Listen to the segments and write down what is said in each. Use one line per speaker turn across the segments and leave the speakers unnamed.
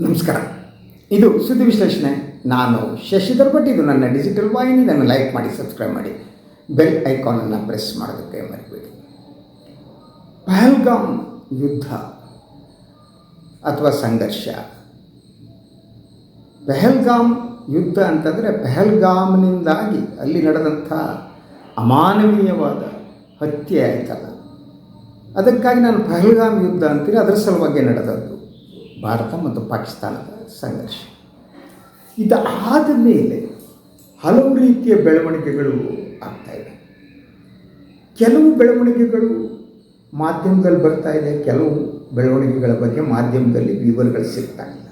ನಮಸ್ಕಾರ. ಇದು ಸುದ್ದಿ ವಿಶ್ಲೇಷಣೆ. ನಾನು ಶಶಿಧರ್ ಭಟ್. ಇದು ನನ್ನ ಡಿಜಿಟಲ್ ವಾಹಿನಿ. ನನ್ನ ಲೈಕ್ ಮಾಡಿ ಸಬ್ಸ್ಕ್ರೈಬ್ ಮಾಡಿ. ಬೆಲ್ ಐಕಾನನ್ನು ಪ್ರೆಸ್ ಮಾಡೋದಕ್ಕೆ ಮರಿಬೇಡಿ. ಪಹಲ್ಗಾಮ್ ಯುದ್ಧ ಅಥವಾ ಸಂಘರ್ಷ. ಪೆಹಲ್ಗಾಮ್ ಯುದ್ಧ ಅಂತಂದರೆ ಪೆಹಲ್ಗಾಮ್ನಿಂದಾಗಿ ಅಲ್ಲಿ ನಡೆದಂಥ ಅಮಾನವೀಯವಾದ ಹತ್ಯೆ ಆಯ್ತಲ್ಲ. ಅದಕ್ಕಾಗಿ ನಾನು ಪಹಲ್ಗಾಮ್ ಯುದ್ಧ ಅಂತೀನಿ ಅದರ ಸಲುವಾಗಿ ನಡೆದದ್ದು. ಭಾರತ ಮತ್ತು ಪಾಕಿಸ್ತಾನದ ಸಂಘರ್ಷ. ಇದು ಆದ ಮೇಲೆ ಹಲವು ರೀತಿಯ ಬೆಳವಣಿಗೆಗಳು ಆಗ್ತಾಯಿವೆ ಕೆಲವು ಬೆಳವಣಿಗೆಗಳು ಮಾಧ್ಯಮದಲ್ಲಿ ಬರ್ತಾ ಇದೆ, ಕೆಲವು ಬೆಳವಣಿಗೆಗಳ ಬಗ್ಗೆ ಮಾಧ್ಯಮದಲ್ಲಿ ವಿವರಗಳು ಸಿಗ್ತಾ ಇಲ್ಲ.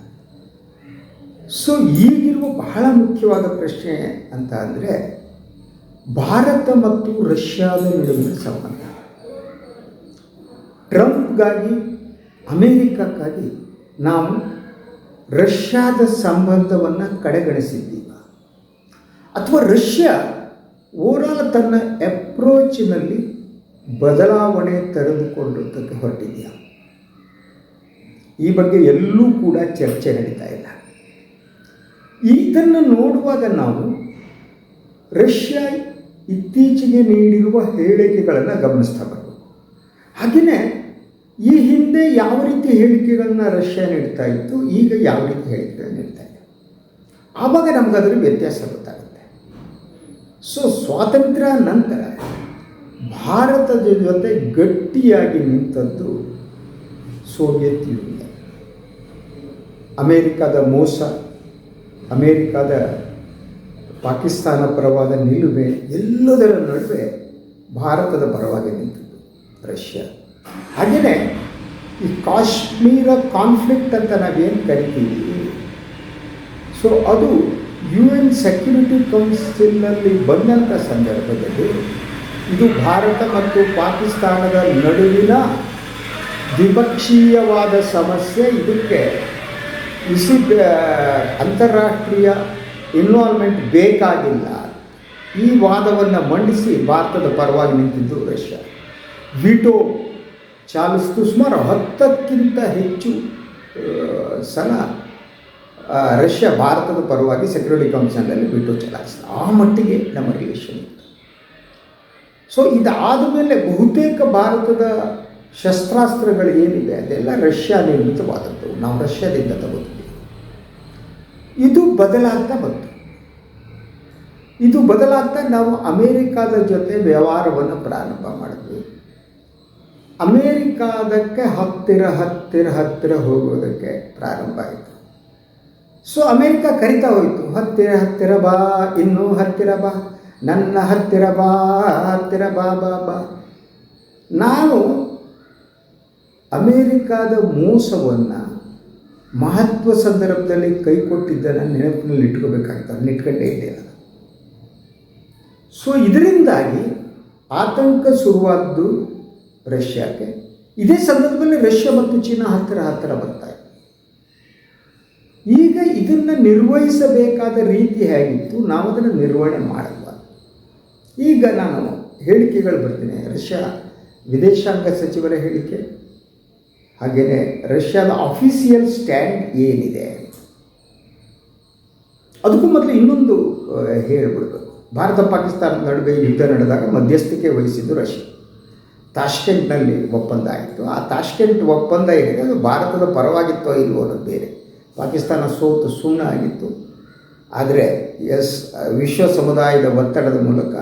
ಸೊ ಈಗಿರುವ ಬಹಳ ಮುಖ್ಯವಾದ ಪ್ರಶ್ನೆ ಅಂತ ಅಂದರೆ ಭಾರತ ಮತ್ತು ರಷ್ಯಾದ ನಡುವಿನ ಸಂಬಂಧ. ಟ್ರಂಪ್ಗಾಗಿ, ಅಮೇರಿಕಕ್ಕಾಗಿ ನಾವು ರಷ್ಯಾದ ಸಂಬಂಧವನ್ನು ಕಡೆಗಣಿಸಿದ್ದೀವ. ಅಥವಾ ರಷ್ಯಾ ಓರಾಲ್ ತನ್ನ ಅಪ್ರೋಚಿನಲ್ಲಿ ಬದಲಾವಣೆ ತೆರೆದುಕೊಳ್ಳುವುದಕ್ಕೆ ಹೊರಟಿದೆಯಾ. ಈ ಬಗ್ಗೆ ಎಲ್ಲೂ ಕೂಡ ಚರ್ಚೆ ನಡೀತಾ ಇಲ್ಲ. ಇದನ್ನು ನೋಡುವಾಗ ನಾವು ರಷ್ಯಾ ಇತ್ತೀಚೆಗೆ ನೀಡಿರುವ ಹೇಳಿಕೆಗಳನ್ನು ಗಮನಿಸ್ತಾ ಬರಬೇಕು. ಹಾಗೆಯೇ ಈ ಹಿಂದೆ ಯಾವ ರೀತಿ ಹೇಳಿಕೆಗಳನ್ನ ರಷ್ಯಾ ನೀಡ್ತಾ ಇತ್ತು, ಈಗ ಯಾವ ರೀತಿ ಹೇಳಿಕೆಗಳನ್ನ ನೀಡ್ತಾ ಇದೆ? ಆವಾಗ ನಮ್ಗೆ ಅದರ ವ್ಯತ್ಯಾಸ ಗೊತ್ತಾಗುತ್ತೆ. ಸೊ ಸ್ವಾತಂತ್ರ್ಯ ನಂತರ ಭಾರತದ ಜೊತೆ ಗಟ್ಟಿಯಾಗಿ ನಿಂತದ್ದು ಸೋವಿಯತ್ ಯೂನಿಯನ್. ಅಮೇರಿಕಾದ ಮೋಸ, ಅಮೇರಿಕಾದ ಪಾಕಿಸ್ತಾನ ಪರವಾದ ನಿಲುವೆ, ಎಲ್ಲದರ ನಡುವೆ ಭಾರತದ ಪರವಾಗಿ ನಿಂತದ್ದು ರಷ್ಯಾ. ಹಾಗೆಯೇ ಈ ಕಾಶ್ಮೀರ ಕಾನ್ಫ್ಲಿಕ್ಟ್ ಅಂತ ನಾವೇನು ಕರಿತೀವಿ? ಸೊ ಅದು ಯು ಎನ್ ಸೆಕ್ಯೂರಿಟಿ ಕೌನ್ಸಿಲ್ನಲ್ಲಿ ಬಂದಂಥ ಸಂದರ್ಭದಲ್ಲಿ ಇದು ಭಾರತ ಮತ್ತು ಪಾಕಿಸ್ತಾನದ ನಡುವಿನ ದ್ವಿಪಕ್ಷೀಯವಾದ ಸಮಸ್ಯೆ. ಇದಕ್ಕೆ ಇಸಿ ಅಂತಾರಾಷ್ಟ್ರೀಯ ಇನ್ವಾಲ್ವ್ಮೆಂಟ್ ಬೇಕಾಗಿಲ್ಲ. ಈ ವಾದವನ್ನು ಮಂಡಿಸಿ ಭಾರತದ ಪರವಾಗಿ ನಿಂತಿದ್ದು ರಷ್ಯಾ. ವಿಟೋ ಚಾಲಿಸಿತು ಸುಮಾರು ಹತ್ತಕ್ಕಿಂತ ಹೆಚ್ಚು ಸಲ ರಷ್ಯಾ ಭಾರತದ ಪರವಾಗಿ ಸೆಕ್ಯೂರಿಟಿ ಕೌನ್ಸಿಲ್ನಲ್ಲಿ ಬಿಟ್ಟು ಚಲಾಯಿಸಿದೆ. ಆ ಮಟ್ಟಿಗೆ ನಮ್ಮ ರಿಲೇಷನ್ ಇತ್ತು. ಸೊ ಇದಾದ ಮೇಲೆ ಬಹುತೇಕ ಭಾರತದ ಶಸ್ತ್ರಾಸ್ತ್ರಗಳು ಏನಿದೆ, ಅದೆಲ್ಲ ರಷ್ಯಾ ನಿರ್ಮಿತವಾದದ್ದು. ನಾವು ರಷ್ಯಾದಿಂದ ತಗೋತೀವಿ. ಇದು ಬದಲಾಗ್ತಾ ಬಂತು. ಇದು ಬದಲಾಗ್ತಾ ನಾವು ಅಮೇರಿಕಾದ ಜೊತೆ ವ್ಯವಹಾರವನ್ನು ಪ್ರಾರಂಭ ಮಾಡಿದ್ವಿ. ಅಮೇರಿಕಾದಕ್ಕೆ ಹತ್ತಿರ ಹತ್ತಿರ ಹತ್ತಿರ ಹೋಗೋದಕ್ಕೆ ಪ್ರಾರಂಭ ಆಯಿತು. ಸೊ ಅಮೇರಿಕ ಕರಿತಾ ಹೋಯಿತು. ಹತ್ತಿರ ಹತ್ತಿರ ಬಾ, ಇನ್ನೂ ಹತ್ತಿರ ಬಾ, ನನ್ನ ಹತ್ತಿರ ಬಾ ಹತ್ತಿರ ಬಾ ಬಾ ಬಾ. ನಾವು ಅಮೇರಿಕಾದ ಮೋಸವನ್ನು ಮಹತ್ವ ಸಂದರ್ಭದಲ್ಲಿ ಕೈ ಕೊಟ್ಟಿದ್ದನ್ನು ನೆನಪಿನಲ್ಲಿ ಇಟ್ಕೋಬೇಕಾಗ್ತದೆ. ಇಟ್ಕೊಂಡೇ ಇಲ್ಲ ಸೊ ಇದರಿಂದಾಗಿ ಆತಂಕ ಶುರುವಾದ್ದು ರಷ್ಯಾಕ್ಕೆ. ಇದೇ ಸಂದರ್ಭದಲ್ಲಿ ರಷ್ಯಾ ಮತ್ತು ಚೀನಾ ಹತ್ತಿರ ಹತ್ತಿರ ಬರ್ತಾ ಇದೆ. ಈಗ ಇದನ್ನು ನಿರ್ವಹಿಸಬೇಕಾದ ರೀತಿ ಹೇಗಿತ್ತು? ನಾವು ಅದನ್ನು ನಿರ್ವಹಣೆ ಮಾಡಲ್ಲ. ಈಗ ನಾನು ಹೇಳಿಕೆಗಳು ಬರ್ತೀನಿ. ರಷ್ಯಾ ವಿದೇಶಾಂಗ ಸಚಿವರ ಹೇಳಿಕೆ ಹಾಗೆಯೇ ರಷ್ಯಾದ ಅಫಿಷಿಯಲ್ ಸ್ಟ್ಯಾಂಡ್ ಏನಿದೆ? ಅದಕ್ಕೂ ಮೊದಲು ಇನ್ನೊಂದು ಹೇಳ್ಬಿಡ್ಬೇಕು. ಭಾರತ ಪಾಕಿಸ್ತಾನದ ನಡುವೆ ಯುದ್ಧ ನಡೆದಾಗ ಮಧ್ಯಸ್ಥಿಕೆ ವಹಿಸಿದ್ದು ರಷ್ಯಾ. ತಾಷ್ಕೆಂಟ್ನಲ್ಲಿ ಒಪ್ಪಂದ ಆಯಿತು. ಆ ತಾಷ್ಕೆಂಟ್ ಒಪ್ಪಂದ ಏನಿದೆ ಅದು ಭಾರತದ ಪರವಾಗಿತ್ತೋ ಇಲ್ವೋ ಅನ್ನೋದು ಬೇರೆ. ಪಾಕಿಸ್ತಾನ ಸೋತು ಸುಣ್ಣ ಆಗಿತ್ತು. ಆದರೆ ಎಸ್, ವಿಶ್ವ ಸಮುದಾಯದ ಒತ್ತಡದ ಮೂಲಕ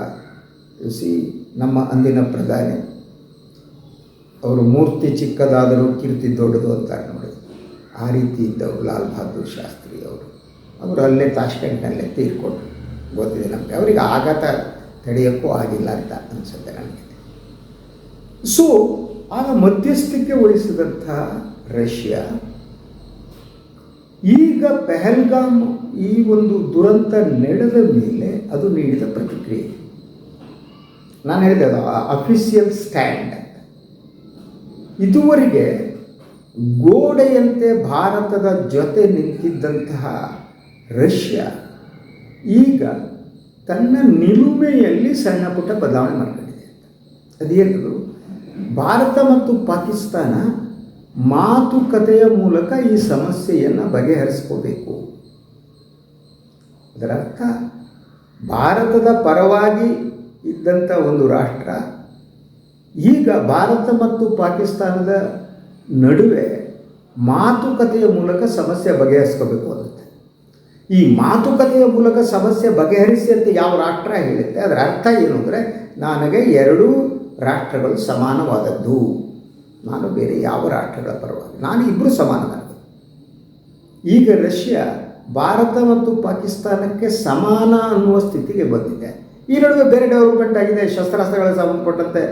ಸಿ ನಮ್ಮ ಅಂದಿನ ಪ್ರಧಾನಿ ಅವರು ಮೂರ್ತಿ ಚಿಕ್ಕದಾದರೂ ಕೀರ್ತಿ ದೊಡ್ಡದು ಅಂತಾರೆ ನೋಡಿ ಆ ರೀತಿ ಇದ್ದವರು ಲಾಲ್ ಬಹದ್ದೂರ್ ಶಾಸ್ತ್ರಿ ಅವರು. ಅವರು ಅಲ್ಲೇ ತಾಷ್ಕೆಂಟ್ನಲ್ಲೇ ತೀರ್ಕೊಂಡ್ರು. ಗೊತ್ತಿದೆ ನಮಗೆ. ಅವರಿಗೆ ಆಘಾತ ತಡೆಯೋಕ್ಕೂ ಆಗಿಲ್ಲ ಅಂತ ಅನಿಸುತ್ತೆ ನನಗೆ ಸೊ ಆಗ ಮಧ್ಯಸ್ಥಿಕೆ ವಹಿಸಿದಂಥ ರಷ್ಯಾ, ಈಗ ಪೆಹಲ್ಗಾಮ್ ಈ ಒಂದು ದುರಂತ ನಡೆದ ಮೇಲೆ ಅದು ನೀಡಿದ ಪ್ರತಿಕ್ರಿಯೆ. ನಾನು ಹೇಳಿದೆ ಅದು ಅಫಿಷಿಯಲ್ ಸ್ಟ್ಯಾಂಡ್ ಅಂತ ಇದುವರೆಗೆ ಗೋಡೆಯಂತೆ ಭಾರತದ ಜೊತೆ ನಿಂತಿದ್ದಂತಹ ರಷ್ಯಾ ಈಗ ತನ್ನ ನಿಲುಮೆಯಲ್ಲಿ ಸಣ್ಣ ಪುಟ್ಟ ಬದಲಾವಣೆ ಮಾಡಿಕೊಂಡಿದೆ ಅದೇನದು? ಭಾರತ ಮತ್ತು ಪಾಕಿಸ್ತಾನ ಮಾತುಕತೆಯ ಮೂಲಕ ಈ ಸಮಸ್ಯೆಯನ್ನು ಬಗೆಹರಿಸ್ಕೋಬೇಕು. ಅದರರ್ಥ, ಭಾರತದ ಪರವಾಗಿ ಇದ್ದಂಥ ಒಂದು ರಾಷ್ಟ್ರ, ಈಗ ಭಾರತ ಮತ್ತು ಪಾಕಿಸ್ತಾನದ ನಡುವೆ ಮಾತುಕತೆಯ ಮೂಲಕ ಸಮಸ್ಯೆ ಬಗೆಹರಿಸ್ಕೋಬೇಕು ಅನ್ನುತ್ತೆ. ಈ ಮಾತುಕತೆಯ ಮೂಲಕ ಸಮಸ್ಯೆ ಬಗೆಹರಿಸಿ ಅಂತ ಯಾವ ರಾಷ್ಟ್ರ ಹೇಳುತ್ತೆ ಅದರ ಅರ್ಥ ಏನು ಅಂದರೆ, ನನಗೆ ಎರಡೂ ರಾಷ್ಟ್ರಗಳು ಸಮಾನವಾದದ್ದು. ನಾನು ಬೇರೆ ಯಾವ ರಾಷ್ಟ್ರಗಳ ಪರವಾಗಿ, ನಾನು ಇಬ್ಬರು ಸಮಾನ ಈಗ ರಷ್ಯಾ ಭಾರತ ಮತ್ತು ಪಾಕಿಸ್ತಾನಕ್ಕೆ ಸಮಾನ ಅನ್ನುವ ಸ್ಥಿತಿಗೆ ಬಂದಿದೆ. ಈ ನಡುವೆ ಬೇರೆ ಡೆವಲಪ್ಮೆಂಟ್ ಆಗಿದೆ. ಶಸ್ತ್ರಾಸ್ತ್ರಗಳಿಗೆ ಸಂಬಂಧಪಟ್ಟಂತೆ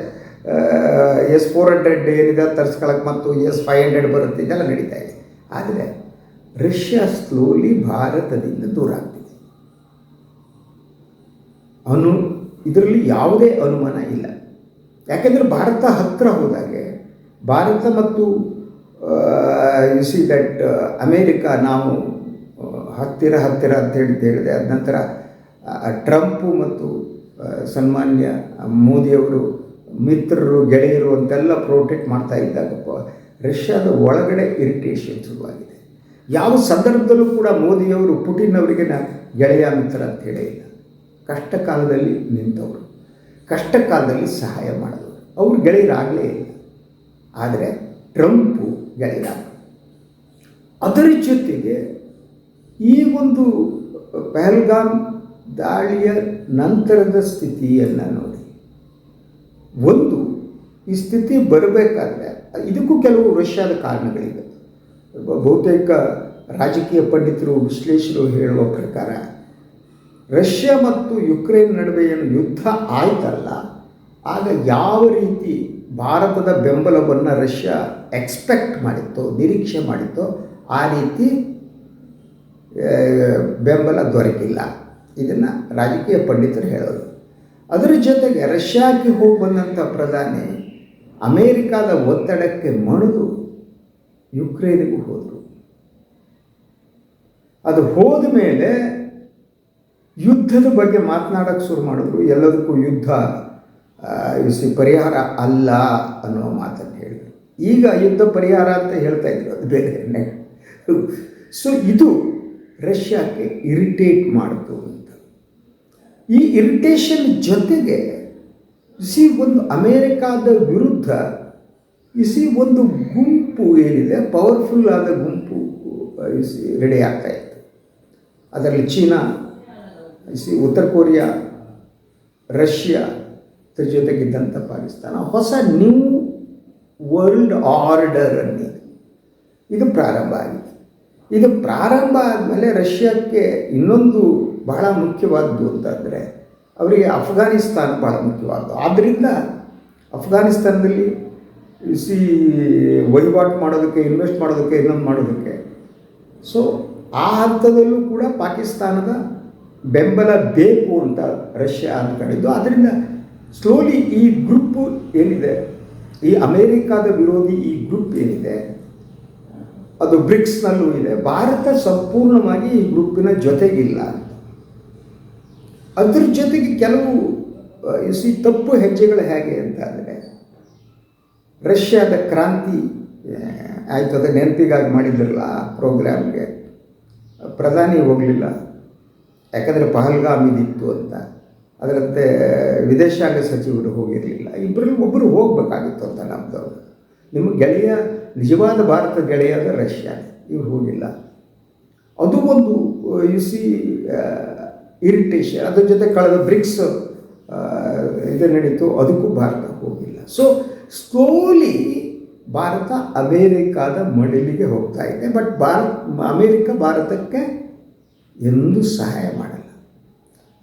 ಎಸ್ ಫೋರ್ ಹಂಡ್ರೆಡ್ ಏನಿದೆ ತರಿಸ್ಕೊಳ್ಳೋಕೆ ಮತ್ತು ಎಸ್ ಫೈವ್ ಹಂಡ್ರೆಡ್ ಬರುತ್ತೆ, ಇದೆಲ್ಲ ನಡೀತಾ ಇದೆ. ಆದರೆ ರಷ್ಯಾ ಸ್ಲೋಲಿ ಭಾರತದಿಂದ ದೂರ ಆಗ್ತಿದೆ. ಅನು, ಇದರಲ್ಲಿ ಯಾವುದೇ ಅನುಮಾನ ಇಲ್ಲ. ಯಾಕೆಂದರೆ ಭಾರತ ಹತ್ತಿರ ಹೋದಾಗೆ, ಭಾರತ ಮತ್ತು ಯು ಸಿ ದಟ್ ಅಮೇರಿಕಾ ನಾವು ಹತ್ತಿರ ಹತ್ತಿರ ಅಂತ ಹೇಳಿ ಹೇಳಿದೆ ಅದ ನಂತರ ಟ್ರಂಪು ಮತ್ತು ಸನ್ಮಾನ್ಯ ಮೋದಿಯವರು, ಮಿತ್ರರು, ಗೆಳೆಯರು ಅಂತೆಲ್ಲ ಪ್ರೊಟೆಕ್ಟ್ ಮಾಡ್ತಾ ಇದ್ದಾಗ ರಷ್ಯಾದ ಒಳಗಡೆ ಇರಿಟೇಷನ್ ಶುರುವಾಗಿದೆ. ಯಾವ ಸಂದರ್ಭದಲ್ಲೂ ಕೂಡ ಮೋದಿಯವರು ಪುಟಿನ್ ಅವರಿಗೆ ಗೆಳೆಯ ಮಿತ್ರ ಅಂತ ಹೇಳೇ ಇಲ್ಲ. ಕಷ್ಟ ಕಾಲದಲ್ಲಿ ನಿಂತವರು. ಕಷ್ಟ ಕಾಲದಲ್ಲಿ ಸಹಾಯ ಮಾಡೋದು. ಅವರು ಗೆಳೆಯರಾಗಲೇ ಇಲ್ಲ. ಆದರೆ ಟ್ರಂಪು ಗೆಳೆಯರಾಗ ಅದರ ಜೊತೆಗೆ ಈ ಒಂದು ಪಹಲ್ಗಾಮ್ ದಾಳಿಯ ನಂತರದ ಸ್ಥಿತಿಯನ್ನು ನೋಡಿ. ಒಂದು, ಈ ಸ್ಥಿತಿ ಬರಬೇಕಾದ್ರೆ ಇದಕ್ಕೂ ಕೆಲವು ರಷ್ಯಾದ ಕಾರಣಗಳಿವೆ. ಬಹುತೇಕ ರಾಜಕೀಯ ಪಂಡಿತರು, ವಿಶ್ಲೇಷಕರು ಹೇಳುವ ಪ್ರಕಾರ ರಷ್ಯಾ ಮತ್ತು ಯುಕ್ರೇನ್ ನಡುವೆ ಏನು ಯುದ್ಧ ಆಯ್ತಲ್ಲ, ಆಗ ಯಾವ ರೀತಿ ಭಾರತದ ಬೆಂಬಲವನ್ನು ರಷ್ಯಾ ಎಕ್ಸ್ಪೆಕ್ಟ್ ಮಾಡಿತ್ತು, ನಿರೀಕ್ಷೆ ಮಾಡಿತ್ತು, ಆ ರೀತಿ ಬೆಂಬಲ ದೊರಕಿಲ್ಲ. ಇದನ್ನು ರಾಜಕೀಯ ಪಂಡಿತರು ಹೇಳೋದು. ಅದರ ಜೊತೆಗೆ ರಷ್ಯಾಕ್ಕೆ ಹೋಗಿ ಬಂದಂಥ ಪ್ರಧಾನಿ ಅಮೇರಿಕಾದ ಒತ್ತಡಕ್ಕೆ ಮಣಿದು ಯುಕ್ರೇನಿಗೂ ಹೋದರು. ಅದು ಹೋದ ಮೇಲೆ ಯುದ್ಧದ ಬಗ್ಗೆ ಮಾತನಾಡೋಕ್ಕೆ ಶುರು ಮಾಡಿದ್ರು. ಎಲ್ಲದಕ್ಕೂ ಯುದ್ಧ ಇಸಿ ಪರಿಹಾರ ಅಲ್ಲ ಅನ್ನೋ ಮಾತನ್ನು ಹೇಳಿದರು. ಈಗ ಯುದ್ಧ ಪರಿಹಾರ ಅಂತ ಹೇಳ್ತಾ ಇದ್ರು. ಅದು ಬೇರೆ ಸೊ ಇದು ರಷ್ಯಾಕ್ಕೆ ಇರಿಟೇಟ್ ಮಾಡಿತು ಅಂತ. ಈ ಇರಿಟೇಷನ್ ಜೊತೆಗೆ ಸಿ ಒಂದು ಅಮೇರಿಕಾದ ವಿರುದ್ಧ ಇಸಿ ಒಂದು ಗುಂಪು ಏನಿದೆ ಪವರ್ಫುಲ್ ಆದ ಗುಂಪು ರೆಡಿ ಆಗ್ತಾ ಇತ್ತು. ಅದರಲ್ಲಿ ಚೀನಾ ಇಸಿ ಉತ್ತರ ಕೊರಿಯಾ ರಷ್ಯಾ ಇದ್ರ ಜೊತೆಗಿದ್ದಂಥ ಪಾಕಿಸ್ತಾನ, ಹೊಸ ನ್ಯೂ ವರ್ಲ್ಡ್ ಆರ್ಡರ್ ಅನ್ನೋದು ಇದು ಪ್ರಾರಂಭ ಆಗಿದೆ. ಇದು ಪ್ರಾರಂಭ ಆದಮೇಲೆ ರಷ್ಯಾಕ್ಕೆ ಇನ್ನೊಂದು ಬಹಳ ಮುಖ್ಯವಾದ್ದು ಅಂತಂದರೆ, ಅವರಿಗೆ ಅಫ್ಘಾನಿಸ್ತಾನ ಬಹಳ ಮುಖ್ಯವಾದ್ದು. ಆದ್ದರಿಂದ ಅಫ್ಘಾನಿಸ್ತಾನದಲ್ಲಿ ಸಿ ವಹಿವಾಟು ಮಾಡೋದಕ್ಕೆ ಇನ್ವೆಸ್ಟ್ ಮಾಡೋದಕ್ಕೆ, ಇನ್ನೊಂದು ಮಾಡೋದಕ್ಕೆ. ಸೊ ಆ ಹಂತದಲ್ಲೂ ಕೂಡ ಪಾಕಿಸ್ತಾನದ ಬೆಂಬಲ ಬೇಕು ಅಂತ ರಷ್ಯಾ ಅಂದ್ಕೊಂಡಿದ್ದು ಆದ್ದರಿಂದ ಸ್ಲೋಲಿ ಈ ಗ್ರೂಪ್ ಏನಿದೆ, ಈ ಅಮೇರಿಕಾದ ವಿರೋಧಿ ಈ ಗ್ರೂಪ್ ಏನಿದೆ, ಅದು ಬ್ರಿಕ್ಸ್ನಲ್ಲೂ ಇದೆ, ಭಾರತ ಸಂಪೂರ್ಣವಾಗಿ ಈ ಗ್ರೂಪಿನ ಜೊತೆಗಿಲ್ಲ. ಅದ್ರ ಜೊತೆಗೆ ಕೆಲವು ಈ ತಪ್ಪು ಹೆಜ್ಜೆಗಳು ಹೇಗೆ ಅಂತ ಅಂದರೆ, ರಷ್ಯಾದ ಕ್ರಾಂತಿ ಆಯಿತು ಅದನ್ನ ಅದು ನೆನಪಿಗಾಗಿ ಮಾಡಿದ್ರಲ್ಲ ಆ ಪ್ರೋಗ್ರಾಮ್ಗೆ ಪ್ರಧಾನಿ ಹೋಗಲಿಲ್ಲ. ಯಾಕಂದರೆ ಪಹಲ್ಗಾಮಿದಿತ್ತು ಅಂತ. ಅದರಂತೆ ವಿದೇಶಾಂಗ ಸಚಿವರು ಹೋಗಿರಲಿಲ್ಲ. ಇಬ್ಬರಲ್ಲಿ ಒಬ್ಬರು ಹೋಗಬೇಕಾಗಿತ್ತು ಅಂತ ನಮ್ಮದವರು ನಿಮ್ಮ ಗೆಳೆಯ, ನಿಜವಾದ ಭಾರತ ಗೆಳೆಯಾದ ರಷ್ಯಾ. ಇವ್ರು ಹೋಗಿಲ್ಲ. ಅದು ಒಂದು ಯು ಸಿ ಇರಿಟೇಷನ್ ಅದ್ರ ಜೊತೆ ಕಳೆದ ಬ್ರಿಕ್ಸ್ ಇದು ನಡೀತು. ಅದಕ್ಕೂ ಭಾರತ ಹೋಗಿಲ್ಲ. ಸೊ ಸ್ಲೋಲಿ ಭಾರತ ಅಮೇರಿಕಾದ ಮಡಿಲಿಗೆ ಹೋಗ್ತಾ ಇದೆ. ಬಟ್ ಭಾರತ, ಅಮೇರಿಕ ಭಾರತಕ್ಕೆ ಎಂದೂ ಸಹಾಯ ಮಾಡಲ್ಲ.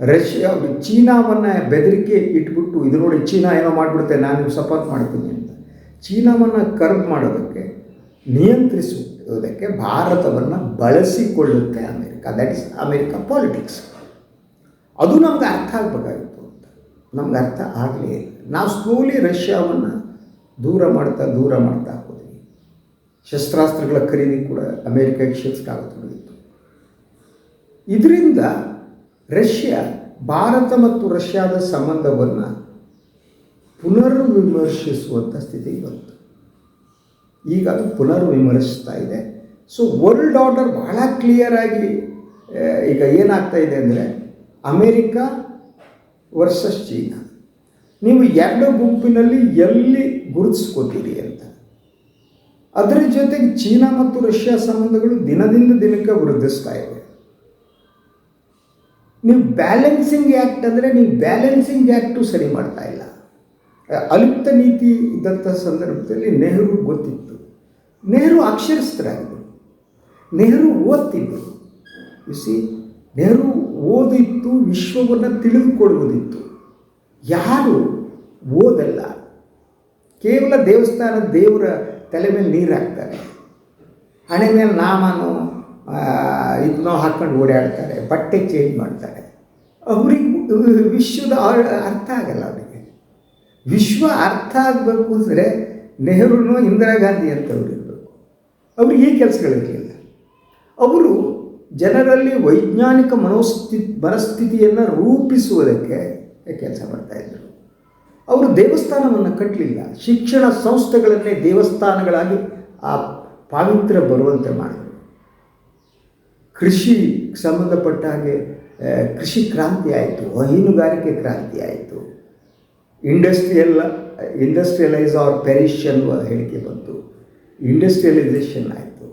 ರಷ್ಯಾ ಚೀನಾವನ್ನು ಬೆದರಿಕೆ ಇಟ್ಬಿಟ್ಟು, ಇದು ನೋಡಿ ಚೀನಾ ಏನೋ ಮಾಡಿಬಿಡುತ್ತೆ, ನಾನು ಸಪೋರ್ಟ್ ಮಾಡ್ತೀನಿ ಅಂತ. ಚೀನಾವನ್ನು ಕರ್ಬ್ ಮಾಡೋದಕ್ಕೆ, ನಿಯಂತ್ರಿಸುವುದಕ್ಕೆ ಭಾರತವನ್ನು ಬಳಸಿಕೊಳ್ಳುತ್ತೆ America. That is America politics ಅದು ನಮ್ಗೆ ಅರ್ಥ ಆಗಬೇಕಾಗಿತ್ತು ಅಂತ. ನಮ್ಗೆ ಅರ್ಥ ಆಗಲೇ ಇಲ್ಲ. ನಾವು ಸ್ಲೋಲಿ ರಷ್ಯಾವನ್ನು ದೂರ ಮಾಡ್ತಾ ದೂರ ಮಾಡ್ತಾ ಹೋದ್ವಿ. ಶಸ್ತ್ರಾಸ್ತ್ರಗಳ ಖರೀದಿ ಕೂಡ ಅಮೇರಿಕಾಗೆ ಶಿಫ್ಟ್ ಆಗುತ್ತೋಗಿತ್ತು ಇದರಿಂದ ರಷ್ಯಾ, ಭಾರತ ಮತ್ತು ರಷ್ಯಾದ ಸಂಬಂಧವನ್ನು ಪುನರ್ವಿಮರ್ಶಿಸುವಂಥ ಸ್ಥಿತಿಗೆ ಬಂತು. ಈಗ ಅದು ಪುನರ್ವಿಮರ್ಶಿಸ್ತಾ ಇದೆ. ಸೊ ವರ್ಲ್ಡ್ ಆರ್ಡರ್ ಬಹಳ ಕ್ಲಿಯರ್ ಆಗಿ ಈಗ ಏನಾಗ್ತಾ ಇದೆ ಅಂದರೆ ಅಮೇರಿಕಾ ವರ್ಸಸ್ ಚೀನಾ. ನೀವು ಎರಡು ಗುಂಪಿನಲ್ಲಿ ಎಲ್ಲಿ ಗುರುತಿಸ್ಕೋತೀರಿ ಅಂತ. ಅದರ ಜೊತೆಗೆ ಚೀನಾ ಮತ್ತು ರಷ್ಯಾ ಸಂಬಂಧಗಳು ದಿನದಿಂದ ದಿನಕ್ಕೆ ವೃದ್ಧಿಸ್ತಾ ಇವೆ. ನೀವು ಬ್ಯಾಲೆನ್ಸಿಂಗ್ ಆ್ಯಕ್ಟ್ ಅಂದರೆ ನೀವು ಬ್ಯಾಲೆನ್ಸಿಂಗ್ ಆ್ಯಕ್ಟು ಸರಿ ಮಾಡ್ತಾ ಇಲ್ಲ. ಅಲಿಪ್ತ ನೀತಿ ಇದ್ದಂಥ ಸಂದರ್ಭದಲ್ಲಿ ನೆಹರು ಗೊತ್ತಿತ್ತು. ನೆಹರು ಅಕ್ಷರಸ್ಥರಾಗಿದ್ದರು. ನೆಹರು ಓದ್ತಿದ್ದರು. ಸಿ ನೆಹರು ಓದಿತ್ತು, ವಿಶ್ವವನ್ನು ತಿಳಿದುಕೊಳ್ಳುವುದಿತ್ತು. ಯಾರು ಓದಲ್ಲ. ಕೇವಲ ದೇವಸ್ಥಾನ ದೇವರ ತಲೆ ಮೇಲೆ ನೀರು ಹಾಕ್ತಾರೆ ಹಣೆ ಮೇಲೆ ನಾಮನೋ ಇದನ್ನೋ ಹಾಕ್ಕೊಂಡು ಓಡಾಡ್ತಾರೆ, ಬಟ್ಟೆ ಚೇಂಜ್ ಮಾಡ್ತಾರೆ. ಅವ್ರಿಗೆ ವಿಶ್ವದ ಅರ್ಥ ಆಗಲ್ಲ ಅವರಿಗೆ. ವಿಶ್ವ ಅರ್ಥ ಆಗಬೇಕು ಅಂದರೆ ನೆಹರುನೋ ಇಂದಿರಾ ಗಾಂಧಿ ಅಂತವ್ರು ಇರಬೇಕು. ಅವ್ರಿಗೆ ಈ ಕೆಲಸಗಳಿರಲಿಲ್ಲ ಅವರು ಜನರಲ್ಲಿ ವೈಜ್ಞಾನಿಕ ಮನೋಸ್ಥಿ ಮನಸ್ಥಿತಿಯನ್ನು ರೂಪಿಸುವುದಕ್ಕೆ ಕೆಲಸ ಮಾಡ್ತಾಯಿದ್ರು ಅವರು ದೇವಸ್ಥಾನವನ್ನು ಕಟ್ಟಲಿಲ್ಲ ಶಿಕ್ಷಣ ಸಂಸ್ಥೆಗಳನ್ನೇ ದೇವಸ್ಥಾನಗಳಾಗಿ ಆ ಪಾವಿತ್ರ್ಯ ಬರುವಂತೆ ಮಾಡಿದರು. ಕೃಷಿ ಸಂಬಂಧಪಟ್ಟ ಹಾಗೆ ಕೃಷಿ ಕ್ರಾಂತಿ ಆಯಿತು, ಹೈನುಗಾರಿಕೆ ಕ್ರಾಂತಿ ಆಯಿತು. ಇಂಡಸ್ಟ್ರಿಯಲ್ ಇಂಡಸ್ಟ್ರಿಯಲೈಸ್ ಆರ್ ಪೆರಿಶ್ ಅನ್ನುವ ಹೇಳಿಕೆ ಬಂತು. ಇಂಡಸ್ಟ್ರಿಯಲೈಸೇಷನ್ ಆಯಿತು.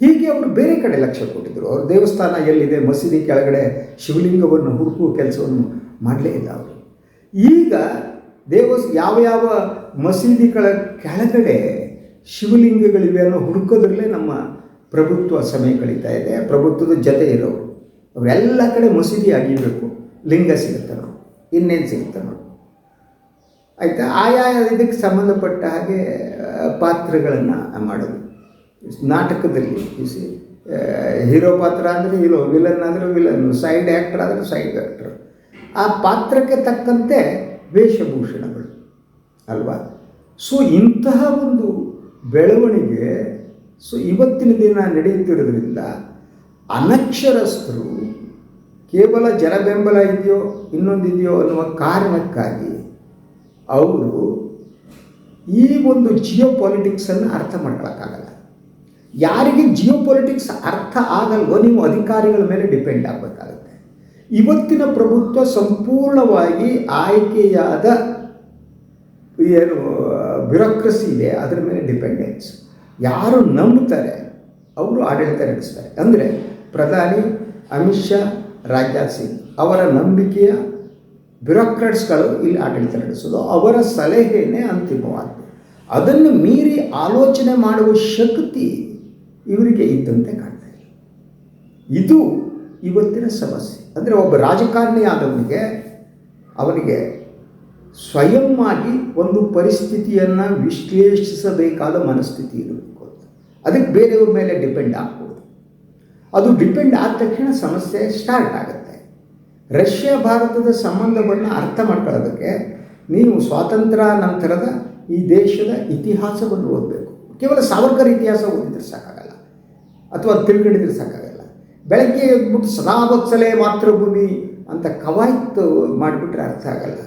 ಹೀಗೆ ಅವರು ಬೇರೆ ಕಡೆ ಲಕ್ಷ್ಯ ಕೊಟ್ಟಿದ್ದರು ಅವ್ರ ದೇವಸ್ಥಾನ ಎಲ್ಲಿದೆ, ಮಸೀದಿ ಕೆಳಗಡೆ ಶಿವಲಿಂಗವನ್ನು ಹುಡುಕುವ ಕೆಲಸವನ್ನು ಮಾಡಲೇ ಇಲ್ಲ ಅವರು. ಈಗ ದೇವಸ್, ಯಾವ ಯಾವ ಮಸೀದಿಗಳ ಕೆಳಗಡೆ ಶಿವಲಿಂಗಗಳಿವೆ ಅನ್ನೋ ಹುಡುಕೋದ್ರಲ್ಲೇ ನಮ್ಮ ಪ್ರಭುತ್ವ ಸಮಯ ಕಳೀತಾ ಇದೆ, ಪ್ರಭುತ್ವದ ಜೊತೆ ಇರೋರು ಅವರೆಲ್ಲ ಕಡೆ ಮಸೀದಿ ಆಗಿರಬೇಕು. ಲಿಂಗ ಸಿಗುತ್ತೆ ನೋಡಿ, ಇನ್ನೇನು ಸಿಗುತ್ತೆ ಆಯಿತಾ? ಆಯಾ ಇದಕ್ಕೆ ಸಂಬಂಧಪಟ್ಟ ಹಾಗೆ ಪಾತ್ರಗಳನ್ನು ಮಾಡೋದು. ನಾಟಕದಲ್ಲಿ ಸಿ ಹೀರೋ ಪಾತ್ರ ಅಂದರೆ ಹೀರೋ ವಿಲನ್ ಆದರೂ ವಿಲನ್ ಸೈಡ್ ಆ್ಯಕ್ಟರ್ ಆದರೆ ಸೈಡ್ ಆ್ಯಕ್ಟರ್ ಆ ಪಾತ್ರಕ್ಕೆ ತಕ್ಕಂತೆ ವೇಷಭೂಷಣಗಳು, ಅಲ್ವಾ? ಸೊ ಇಂತಹ ಒಂದು ಬೆಳವಣಿಗೆ ಸೊ ಇವತ್ತಿನ ದಿನ ನಡೆಯುತ್ತಿರೋದ್ರಿಂದ ಅನಕ್ಷರಸ್ಥರು ಕೇವಲ ಜನಬೆಂಬಲ ಇದೆಯೋ ಇನ್ನೊಂದಿದೆಯೋ ಅನ್ನುವ ಕಾರಣಕ್ಕಾಗಿ ಅವರು ಈ ಒಂದು ಜಿಯೋ ಪಾಲಿಟಿಕ್ಸನ್ನು ಅರ್ಥ ಮಾಡ್ಕೊಳಕ್ಕಾಗಲ್ಲ. ಯಾರಿಗೆ ಜಿಯೋ ಪಾಲಿಟಿಕ್ಸ್ ಅರ್ಥ ಆಗಲ್ವೋ, ನೀವು ಅಧಿಕಾರಿಗಳ ಮೇಲೆ ಡಿಪೆಂಡ್ ಆಗಬೇಕಾಗುತ್ತೆ. ಇವತ್ತಿನ ಪ್ರಭುತ್ವ ಸಂಪೂರ್ಣವಾಗಿ ಆಯ್ಕೆಯಾದ ಏನು ಬ್ಯೂರೋಕ್ರಸಿ ಇದೆ, ಅದರ ಮೇಲೆ ಡಿಪೆಂಡೆನ್ಸ್ ಯಾರು ನಂಬುತ್ತಾರೆ, ಅವರು ಆಡಳಿತ ನಡೆಸ್ತಾರೆ ಅಂದರೆ ಪ್ರಧಾನಿ ಅಮಿತ್ ಶಾ, ರಾಜನಾಥ್ ಸಿಂಗ್ ಅವರ ನಂಬಿಕೆಯ ಬ್ಯೂರೋಕ್ರಾಟ್ಸ್ಗಳು ಇಲ್ಲಿ ಆಡಳಿತ ನಡೆಸೋದು ಅವರ ಸಲಹೆಯೇ ಅಂತಿಮವಾದ್ದು ಅದನ್ನು ಮೀರಿ ಆಲೋಚನೆ ಮಾಡುವ ಶಕ್ತಿ ಇವರಿಗೆ ಇದ್ದಂತೆ ಕಾಣ್ತಾ ಇಲ್ಲ ಇದು ಇವತ್ತಿನ ಸಮಸ್ಯೆ. ಅಂದರೆ ಒಬ್ಬ ರಾಜಕಾರಣಿ ಆದವನಿಗೆ ಅವನಿಗೆ ಸ್ವಯಂ ಆಗಿ ಒಂದು ಪರಿಸ್ಥಿತಿಯನ್ನು ವಿಶ್ಲೇಷಿಸಬೇಕಾದ ಮನಸ್ಥಿತಿ ಇರಬೇಕು ಅದಕ್ಕೆ ಬೇರೆಯವ್ರ ಮೇಲೆ ಡಿಪೆಂಡ್ ಆಗ್ಬೋದು. ಅದು ಡಿಪೆಂಡ್ ಆದ ತಕ್ಷಣ ಸಮಸ್ಯೆ ಸ್ಟಾರ್ಟ್ ಆಗುತ್ತೆ. ರಷ್ಯಾ ಭಾರತದ ಸಂಬಂಧವನ್ನು ಅರ್ಥ ಮಾಡ್ಕೊಳ್ಳೋದಕ್ಕೆ ನೀವು ಸ್ವಾತಂತ್ರ್ಯ ನಂತರದ ಈ ದೇಶದ ಇತಿಹಾಸವನ್ನು ಓದಬೇಕು. ಕೇವಲ ಸಾವರ್ಕರ್ ಇತಿಹಾಸ ಓದಿದ್ರೆ ಸಾಕಾಗಲ್ಲ. ಅಥವಾ ತಿಳ್ಕೊಂಡಿದ್ರೆ ಸಾಕಾಗಲ್ಲ. ಬೆಳಗ್ಗೆ ಎದ್ಬಿಟ್ಟು ಸದಾ ವತ್ಸಲೆ ಮಾತೃಭೂಮಿ ಅಂತ ಕವಾಯತ್ತು ಮಾಡಿಬಿಟ್ರೆ ಅರ್ಥ ಆಗಲ್ಲ.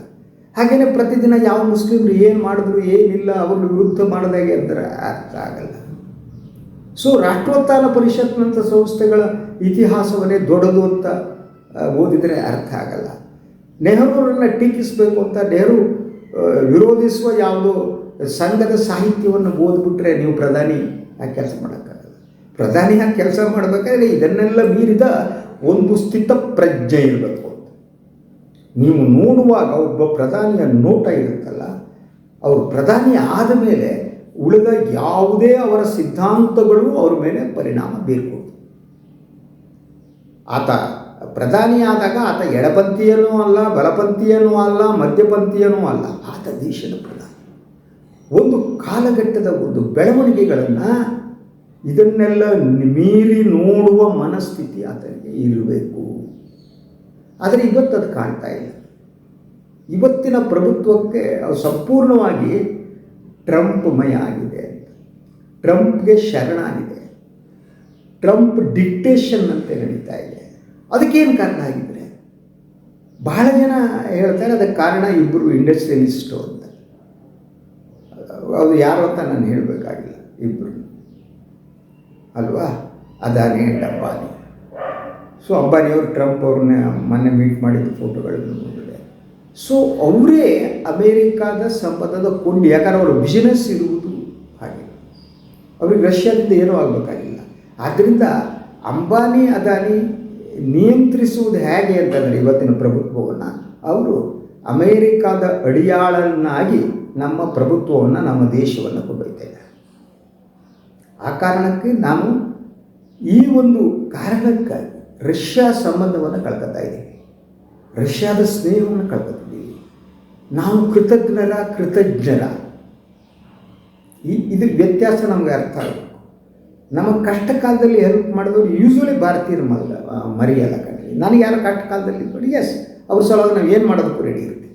ಹಾಗೆಯೇ ಪ್ರತಿದಿನ ಯಾವ ಮುಸ್ಲಿಮ್ರು ಏನು ಮಾಡಿದ್ರು ಏನಿಲ್ಲ ಅವ್ರ ವಿರುದ್ಧ ಮಾಡಿದಾಗೆ ಅಂದರೆ ಅರ್ಥ ಆಗಲ್ಲ. ಸೊ ರಾಷ್ಟ್ರೋತ್ಥಾನ ಪರಿಷತ್ನಂಥ ಸಂಸ್ಥೆಗಳ ಇತಿಹಾಸವನ್ನೇ ದೊಡ್ಡದು ಅಂತ ಓದಿದರೆ ಅರ್ಥ ಆಗಲ್ಲ. ನೆಹರೂರನ್ನು ಟೀಕಿಸಬೇಕು ಅಂತ ನೆಹರು ವಿರೋಧಿಸುವ ಯಾವುದೋ ಸಂಘದ ಸಾಹಿತ್ಯವನ್ನು ಓದ್ಬಿಟ್ರೆ ನೀವು ಪ್ರಧಾನಿ ಆ ಕೆಲಸ ಮಾಡೋಕ್ಕಾಗಲ್ಲ. ಪ್ರಧಾನಿ ಆ ಕೆಲಸ ಮಾಡಬೇಕಾದ್ರೆ ಇದನ್ನೆಲ್ಲ ಮೀರಿದ ಒಂದು ಸ್ಥಿತ ಪ್ರಜ್ಞೆ ಇರಬೇಕು. ನೀವು ನೋಡುವಾಗ ಒಬ್ಬ ಪ್ರಧಾನಿಯ ನೋಟ ಇರುತ್ತಲ್ಲ, ಅವರು ಪ್ರಧಾನಿ ಆದ ಮೇಲೆ ಉಳಿದ ಯಾವುದೇ ಅವರ ಸಿದ್ಧಾಂತಗಳು ಅವ್ರ ಮೇಲೆ ಪರಿಣಾಮ ಬೀರ್ಬೋದು. ಆತ ಪ್ರಧಾನಿಯಾದಾಗ ಆತ ಎಡಪಂಥೀಯನೂ ಅಲ್ಲ, ಬಲಪಂಥೀಯನೂ ಅಲ್ಲ, ಮಧ್ಯಪಂಥೀಯನೂ ಅಲ್ಲ, ಆತ ದೇಶದ ಪ್ರಧಾನಿ. ಒಂದು ಕಾಲಘಟ್ಟದ ಒಂದು ಬೆಳವಣಿಗೆಗಳನ್ನು ಇದನ್ನೆಲ್ಲ ಮೀರಿ ನೋಡುವ ಮನಸ್ಥಿತಿ ಆತನಿಗೆ ಇರಬೇಕು. ಆದರೆ ಇವತ್ತು ಅದು ಕಾಣ್ತಾ ಇಲ್ಲ. ಇವತ್ತಿನ ಪ್ರಭುತ್ವಕ್ಕೆ ಅದು ಸಂಪೂರ್ಣವಾಗಿ ಟ್ರಂಪ್ ಮಯ ಆಗಿದೆ. ಟ್ರಂಪ್ಗೆ ಶರಣಾಗಿದೆ. ಟ್ರಂಪ್ ಡಿಕ್ಟೇಷನ್ ಅಂತ ನಡೀತಾ ಇದೆ. ಅದಕ್ಕೇನು ಕಾರಣ ಆಗಿದ್ರೆ? ಬಹಳ ಜನ ಹೇಳ್ತಾರೆ ಅದಕ್ಕೆ ಕಾರಣ ಇಬ್ಬರು ಇಂಡಸ್ಟ್ರಿಯಲಿಸ್ಟು ಅಂತ. ಅದು ಯಾರು ಅಂತ ನಾನು ಹೇಳಬೇಕಾಗಿಲ್ಲ ಇಬ್ಬರು. ಅಲ್ವಾ? ಅದಾನೇ ಆ್ಯಂಡ್ ಅಂಬಾನಿ ಸೊ ಅಂಬಾನಿಯವರು ಟ್ರಂಪ್ ಅವ್ರನ್ನ ಮೊನ್ನೆ ಮೀಟ್ ಮಾಡಿದ ಫೋಟೋಗಳನ್ನು ನೋಡಿದೆ ಸೊ ಅವರೇ ಅಮೇರಿಕಾದ ಸಂಪದದ ಕೊಂಡಿ ಯಾಕಂದ್ರೆ ಅವರ ಬಿಸಿನೆಸ್ ಇರುವುದು ಹಾಗೆ. ಅವ್ರಿಗೆ ರಷ್ಯಾದಿಂದ ಏನೂ ಆಗಬೇಕಾಗಿಲ್ಲ. ಆದ್ದರಿಂದ ಅಂಬಾನಿ, ಅದಾನಿ ನಿಯಂತ್ರಿಸುವುದು ಹೇಗೆ ಅಂತಂದರೆ ಇವತ್ತಿನ ಪ್ರಭುತ್ವವನ್ನು ಅವರು ಅಮೇರಿಕಾದ ಅಡಿಯಾಳನ್ನಾಗಿ ನಮ್ಮ ಪ್ರಭುತ್ವವನ್ನು ನಮ್ಮ ದೇಶವನ್ನು ಕೊಂಡೊಯ್ತಾರೆ. ಆ ಕಾರಣಕ್ಕೆ ನಾವು ಈ ಒಂದು ಕಾರಣಕ್ಕಾಗಿ ರಷ್ಯಾ ಸಂಬಂಧವನ್ನು ಕಳ್ಕೊತಾ ಇದ್ದೀವಿ ರಷ್ಯಾದ ಸ್ನೇಹವನ್ನು ಕಳ್ಕೊತಿದ್ದೀವಿ ನಾವು ಕೃತಜ್ಞರ ಕೃತಜ್ಞರ. ಇದು ವ್ಯತ್ಯಾಸ ನಮಗೆ ಅರ್ಥ ಆಗಬೇಕು. ನಮ್ಮ ಕಷ್ಟ ಕಾಲದಲ್ಲಿ ಹೆಲ್ಪ್ ಮಾಡಿದವರು ಯೂಶ್ವಲಿ ಭಾರತೀಯರು ಮೊದಲ ಮರೆಯಲ್ಲ ಕಣ್ರಿ. ನನಗೆ ಯಾರು ಕಷ್ಟ ಕಾಲದಲ್ಲಿ ಇದ್ಬಿಡಿ ಎಸ್ ಅವ್ರ ಸಲುವಾಗಿ ನಾವು ಏನು ಮಾಡೋದಕ್ಕೂ ರೆಡಿ ಇರ್ತೀವಿ.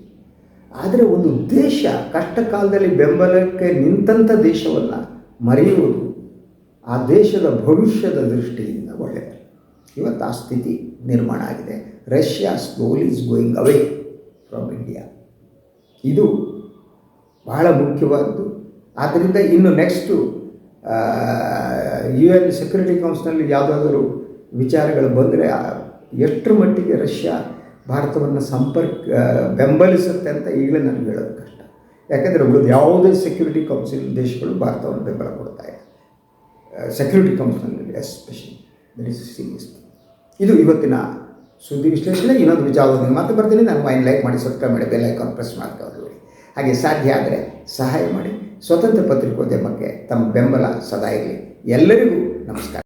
ಆದರೆ ಒಂದು ದೇಶ ಕಷ್ಟ ಕಾಲದಲ್ಲಿ ಬೆಂಬಲಕ್ಕೆ ನಿಂತಂಥ ದೇಶವನ್ನು ಮರೆಯುವುದು ಆ ದೇಶದ ಭವಿಷ್ಯದ ದೃಷ್ಟಿಯಿಂದ ಒಳ್ಳೆಯದು. ಇವತ್ತು ಆ ಸ್ಥಿತಿ ನಿರ್ಮಾಣ ಆಗಿದೆ. Russia slowly is going away from India ಇದು ಬಹಳ ಮುಖ್ಯವಾದ್ದು. ಆದ್ದರಿಂದ ಇನ್ನು ನೆಕ್ಸ್ಟು ಯು ಎನ್ ಸೆಕ್ಯೂರಿಟಿ ಕೌನ್ಸಿಲ್ನಲ್ಲಿ ಯಾವುದಾದರೂ ವಿಚಾರಗಳು ಬಂದರೆ ಎಷ್ಟರ ಮಟ್ಟಿಗೆ ರಷ್ಯಾ ಭಾರತವನ್ನು ಸಂಪರ್ಕ ಬೆಂಬಲಿಸುತ್ತೆ ಅಂತ ಈಗಲೇ ನನಗೆ ಹೇಳೋದು ಕಷ್ಟ. ಯಾಕೆಂದರೆ ಉಳಿದು ಯಾವುದೇ ಸೆಕ್ಯೂರಿಟಿ ಕೌನ್ಸಿಲ್ ದೇಶಗಳು ಭಾರತವನ್ನು ಬೆಂಬಲ ಕೊಡ್ತಾ ಇದೆ ಸೆಕ್ಯೂರಿಟಿ ಕೌನ್ಸಿಲ್ನಲ್ಲಿ ಎಸ್ಪೆಷಲಿ ದಟ್ ಇಸ್ ಇದು ಇವತ್ತಿನ ಸುದ್ದಿ ವಿಶ್ಲೇಷಣೆ, ಇನ್ನೊಂದು ವಿಚಾರದಲ್ಲಿ ಮತ್ತೆ ಬರ್ತೀನಿ. ನಾನು ವೈನ್ ಲೈಕ್ ಮಾಡಿ, ಸಬ್ಸ್ಕ್ರೈಬ್ ಮಾಡಿ, ಬೆಲ್ ಐಕಾನ್ ಪ್ರೆಸ್ ಮಾಡ್ಕೊಳ್ಳಿ ಹಾಗೆ ಸಾಧ್ಯ ಆದರೆ ಸಹಾಯ ಮಾಡಿ. ಸ್ವತಂತ್ರ ಪತ್ರಿಕೋದ್ಯಮಕ್ಕೆ ತಮ್ಮ ಬೆಂಬಲ ಸದಾ ಇರಲಿ. ಎಲ್ಲರಿಗೂ ನಮಸ್ಕಾರ.